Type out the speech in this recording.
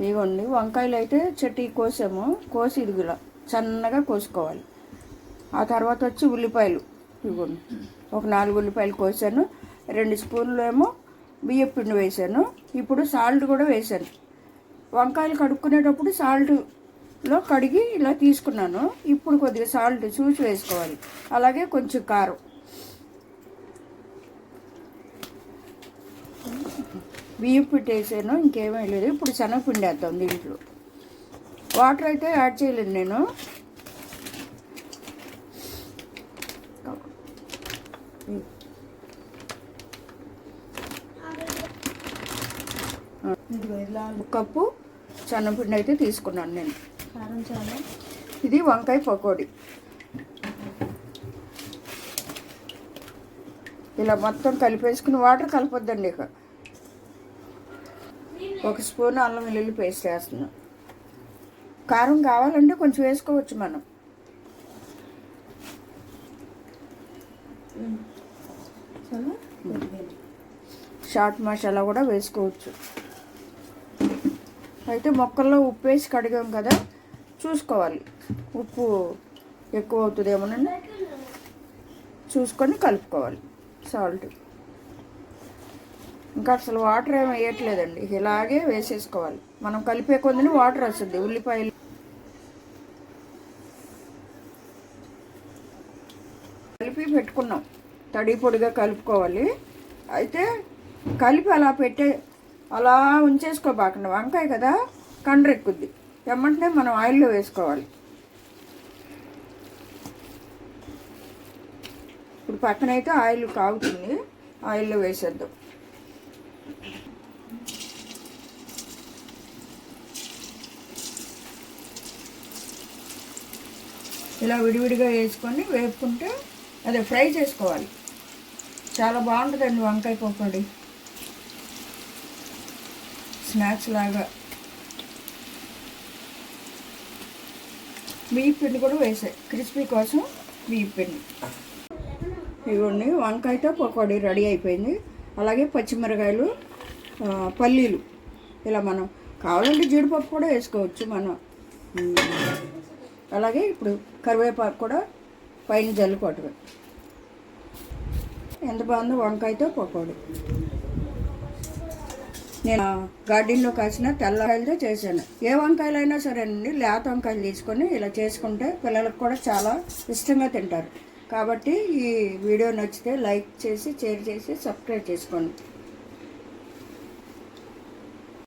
ఇదిగోండి వంకాయలు అయితే చెట్టు కోసాము. కోసి ఇదిగులా సన్నగా కోసుకోవాలి. ఆ తర్వాత వచ్చి ఉల్లిపాయలు. ఇదిగోండి ఒక నాలుగు ఉల్లిపాయలు కోసాను. రెండు స్పూన్లు ఏమో బియ్యం పిండి వేసాను. ఇప్పుడు సాల్ట్ కూడా వేసాను. వంకాయలు కడుక్కునేటప్పుడు సాల్ట్లో కడిగి ఇలా తీసుకున్నాను. ఇప్పుడు కొద్దిగా సాల్ట్ చూసి వేసుకోవాలి. అలాగే కొంచెం కారం. బియ్యం పిండి వేసాను ఇంకేమీ లేదు. ఇప్పుడు శనగపిండి వేద్దాం దీంట్లో. వాటర్ అయితే యాడ్ చేయలేను నేను. కప్పు శనగపిండి అయితే తీసుకున్నాను నేను. ఇది వంకాయ పకోడీ. ఇలా మొత్తం కలిపేసుకుని వాటర్ కలపొద్దండి ఇక. ఒక స్పూన్ అల్లం వెల్లుల్లి పేస్ట్ వేస్తున్నాం. కారం కావాలంటే కొంచెం వేసుకోవచ్చు మనం. చాట్ మసాలా కూడా వేసుకోవచ్చు. అయితే మొక్కల్లో ఉప్పు వేసి కడిగాం కదా చూసుకోవాలి. ఉప్పు ఎక్కువ అవుతుందేమోనండి చూసుకొని కలుపుకోవాలి. సాల్ట్. ఇంకా అసలు వాటర్ ఏమి వేయట్లేదండి. ఇలాగే వేసేసుకోవాలి. మనం కలిపే కొద్దిని వాటర్ వస్తుంది. ఉల్లిపాయలు. కలిపి పెట్టుకున్నాం. తడి పొడిగా కలుపుకోవాలి. అయితే కలిపి అలా పెట్టే అలా ఉంచేసుకోబాకండి. వంకాయ కదా కండ్రెక్కుద్ది. ఎమ్మంటే మనం ఆయిల్లో వేసుకోవాలి. ఇప్పుడు పక్కనైతే ఆయిల్ కాగుతుంది. ఆయిల్లో వేసేద్దాం. ఇలా విడివిడిగా వేసుకొని వేపుకుంటే అదే ఫ్రై చేసుకోవాలి. చాలా బాగుంటుందండి వంకాయ పకోడీ. స్నాక్స్ లాగా. బియ్య పిండి కూడా వేసాయి క్రిస్పీ కోసం బియ్య పిండి. ఇవ్వండి వంకాయతో పకోడీ రెడీ అయిపోయింది. అలాగే పచ్చిమిరకాయలు పల్లీలు. ఇలా మనం కావాలంటే జీడిపప్పు కూడా వేసుకోవచ్చు మనం. అలాగే ఇప్పుడు కరివేపాకు కూడా పైన జల్లుకోవటమే. ఎంత బాగుందో వంకాయతో పకోడీ. నేను గార్డెన్లో కాసిన తెల్లకాయలతో చేశాను. ఏ వంకాయలైనా సరేనండి లేత వంకాయలు తీసుకొని ఇలా చేసుకుంటే పిల్లలకు కూడా చాలా ఇష్టంగా తింటారు. కాబట్టి ఈ వీడియో నచ్చితే లైక్ చేసి షేర్ చేసి సబ్స్క్రైబ్ చేసుకోండి.